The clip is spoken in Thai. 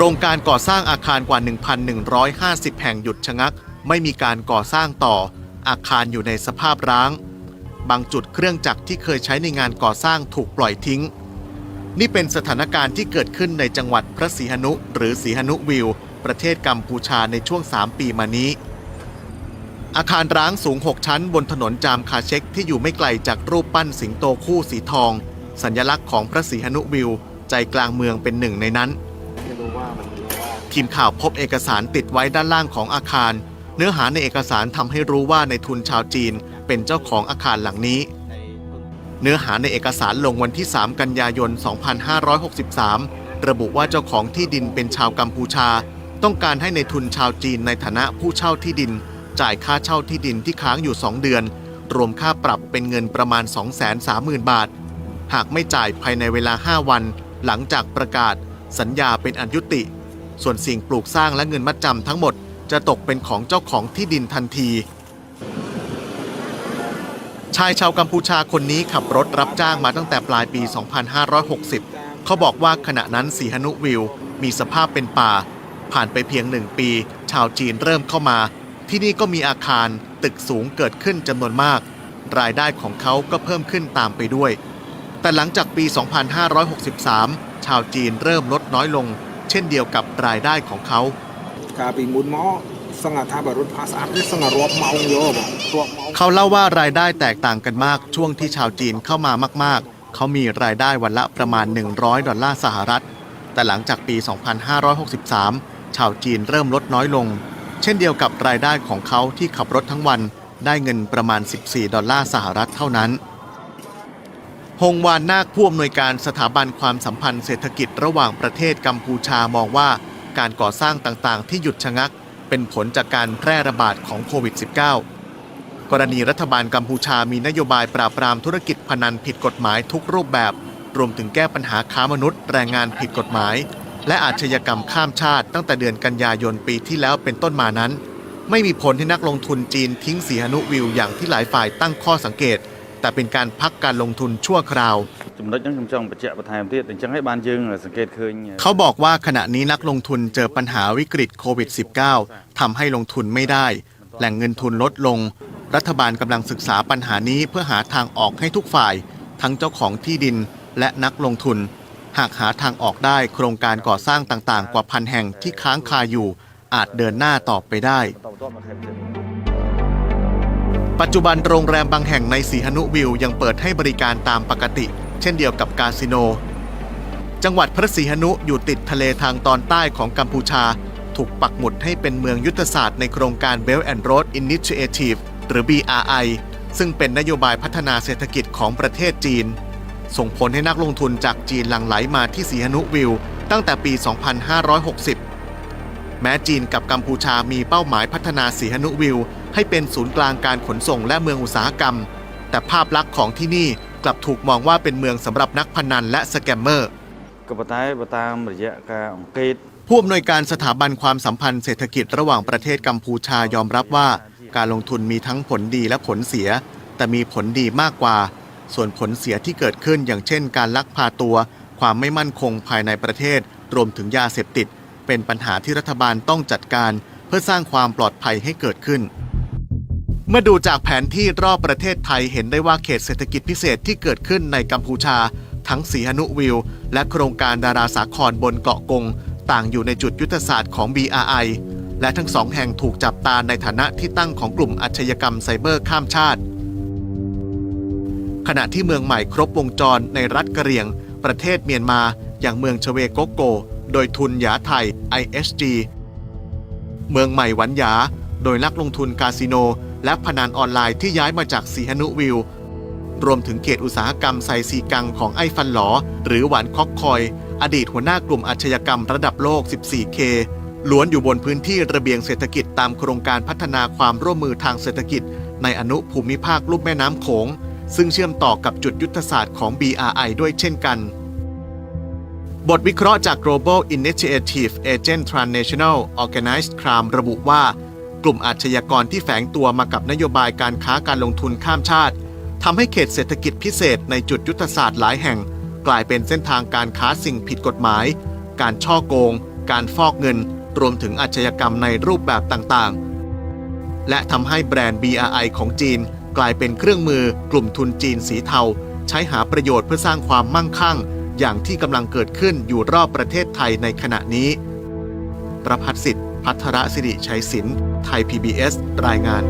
โครงการก่อสร้างอาคารกว่า 1,150 แห่งหยุดชะงัก ไม่มีการก่อสร้างต่อ อาคารอยู่ในสภาพร้าง บางจุดเครื่องจักรที่เคยใช้ในงานก่อสร้างถูกปล่อยทิ้ง นี่เป็นสถานการณ์ที่เกิดขึ้นในจังหวัดพระศรีหนุ หรือศรีหนุวิว ประเทศกัมพูชาในช่วง 3 ปีมานี้ อาคารร้างสูง 6 ชั้นบนถนนจามคาเช็กที่อยู่ไม่ไกลจากรูปปั้นสิงโตคู่สีทอง สัญลักษณ์ของพระศรีหนุวิว ใจกลางเมืองเป็นหนึ่งในนั้น ทีมข่าวพบเอกสารติดไว้ด้านล่างของอาคาร เนื้อหาในเอกสารทำให้รู้ว่าในทุนชาวจีนเป็นเจ้าของอาคารหลังนี้ เนื้อหาในเอกสารลงวันที่ 3 กันยายน 2563 ระบุว่าเจ้าของที่ดินเป็นชาวกัมพูชา ต้องการให้ในทุนชาวจีนในฐานะผู้เช่าที่ดิน จ่ายค่าเช่าที่ดินที่ค้างอยู่ 2 เดือน รวมค่าปรับเป็นเงินประมาณ 230,000 บาท หากไม่จ่ายภายในเวลา 5 วัน หลังจากประกาศ สัญญาเป็นอันยุติ ส่วนสิ่งปลูกสร้างและเงินมัดจำทั้งหมด จะตกเป็นของเจ้าของที่ดินทันที ชายชาวกัมพูชาคนนี้ขับรถรับจ้างมาตั้งแต่ปลายปี 2560 เขาบอกว่าขณะนั้นสีหนุวิว มีสภาพเป็นป่า ผ่านไปเพียงหนึ่งปี ชาวจีนเริ่มเข้ามา ที่นี่ก็มีอาคารตึกสูงเกิดขึ้นจำนวนมาก รายได้ของเขาก็เพิ่มขึ้นตามไปด้วย แต่หลังจากปี 2563 ชาวจีนเริ่มลดน้อยลง เช่นเดียวกับรายได้ของเขาการปีหมุนม sangat tabarut pas artis sangat ruap mau yo bang ruap เขาเล่าว่ารายได้แตกต่างกันมากช่วงที่ชาวจีนเข้ามามาก ๆ เขามีรายได้วันละประมาณ 100 ดอลลาร์สหรัฐ แต่หลังจากปี 2563 ชาวจีนเริ่มลดน้อยลง เช่นเดียวกับรายได้ของเขาที่ขับรถทั้งวัน ได้เงินประมาณ 14 ดอลลาร์สหรัฐเท่านั้น ฮงวานนาคผู้อำนวยการสถาบันความสัมพันธ์เศรษฐกิจระหว่างประเทศกัมพูชามองว่าการก่อสร้างต่างๆ ที่หยุดชะงัก เป็นผลจากการแพร่ระบาดของโควิด -19 กรณีรัฐบาลกัมพูชามีนโยบายปราบปรามธุรกิจพนันผิดกฎหมายทุกรูปแบบ รวมถึงแก้ปัญหาค้ามนุษย์แรงงานผิดกฎหมาย และอาชญากรรมข้ามชาติ ตั้งแต่เดือนกันยายนปีที่แล้วเป็นต้นมานั้น ไม่มีผลให้นักลงทุนจีนทิ้งสีหนุวิวอย่างที่หลายฝ่ายตั้งข้อสังเกต แต่เป็นการพักการลงทุนชั่วคราว เขาบอกว่าขณะนี้นักลงทุนเจอปัญหาวิกฤตโควิด -19 ทำให้ลงทุนไม่ได้ แหล่งเงินทุนลดลง รัฐบาลกำลังศึกษาปัญหานี้เพื่อหาทางออกให้ทุกฝ่าย ทั้งเจ้าของที่ดินและนักลงทุน หากหาทางออกได้โครงการก่อสร้างต่างๆ กว่าพันแห่งที่ค้างคาอยู่ อาจเดินหน้าต่อไปได้ ปัจจุบันโรงแรมบางแห่งในสีหนุวิวยังเปิดให้บริการตามปกติ เช่นเดียวกับคาสิโน จังหวัดพระศรีหนุอยู่ติดทะเลทางตอนใต้ของกัมพูชา ถูกปักหมุดให้เป็นเมืองยุทธศาสตร์ในโครงการ Belt and Road Initiative หรือ BRI ซึ่งเป็นนโยบายพัฒนาเศรษฐกิจของประเทศจีน ส่งผลให้นักลงทุนจากจีนหลั่งไหลมาที่สีหนุวิว ตั้งแต่ปี 2560 แม้จีนกับกัมพูชามีเป้าหมายพัฒนาสีหนุวิว ให้เป็นศูนย์กลางการขนส่งและเมืองอุตสาหกรรม แต่ภาพลักษณ์ของที่นี่กลับถูกมองว่าเป็นเมืองสำหรับนักพนันและสแกมเมอร์ผู้อำนวยการสถาบันความสัมพันธ์เศรษฐกิจระหว่างประเทศกัมพูชายอมรับว่า การลงทุนมีทั้งผลดีและผลเสีย แต่มีผลดีมากกว่า ส่วนผลเสียที่เกิดขึ้นอย่างเช่น การลักพาตัว ความไม่มั่นคงภายในประเทศ รวมถึงยาเสพติด เป็นปัญหาที่รัฐบาลต้องจัดการ เพื่อสร้างความปลอดภัยให้เกิดขึ้น เมื่อดูจากแผนที่รอบประเทศไทยเห็นได้ว่าเขตเศรษฐกิจพิเศษที่เกิดขึ้นในกัมพูชา ทั้งสีหนุวิว และโครงการดาราสาครบนเกาะกง ต่างอยู่ในจุดยุทธศาสตร์ของ BRI และทั้งสองแห่งถูกจับตาในฐานะที่ตั้งของกลุ่มอาชญากรรมไซเบอร์ข้ามชาติ ขณะที่เมืองใหม่ครบวงจรในรัฐกะเหรี่ยง ประเทศเมียนมา อย่างเมืองชเวโกโก โดยทุนหยาไทย ISG เมืองใหม่หวันหยา โดยนักลงทุนคาสิโน และพนันออนไลน์ที่ย้ายมาจากสีหนุวิวรวมถึงเขตอุตสาหกรรมไซซีกังของไอ้ฟันหลอ หรือหวานคอกคอย อดีตหัวหน้ากลุ่มอาชญากรรมระดับโลก 14K ล้วนอยู่บนพื้นที่ระเบียงเศรษฐกิจตามโครงการพัฒนาความร่วมมือทางเศรษฐกิจ ในอนุภูมิภาคลุ่มแม่น้ำโขง ซึ่งเชื่อมต่อกับจุดยุทธศาสตร์ของ BRI ด้วยเช่นกันบทวิเคราะห์จาก Global Initiative Agent Transnational Organized Crime ระบุว่า ลุ่มอาชญากรที่แฝงตัวมากับนโยบายการค้าการลงทุนข้ามชาติทำให้เขตเศรษฐกิจพิเศษในจุดยุทธศาสตร์หลายแห่ง กลายเป็นเส้นทางการค้าสิ่งผิดกฎหมาย การช่อโกง การฟอกเงิน รวมถึงอาชญากรรมในรูปแบบต่างๆ และทำให้แบรนด์ BRI ของจีน กลายเป็นเครื่องมือกลุ่มทุนจีนสีเทา ใช้หาประโยชน์เพื่อสร้างความมั่งคั่ง อย่างที่กำลังเกิดขึ้นอยู่รอบประเทศไทยในขณะนี้ประพัฒสิทธิ พัทรศิริชัยศิลป์ไทย PBS รายงาน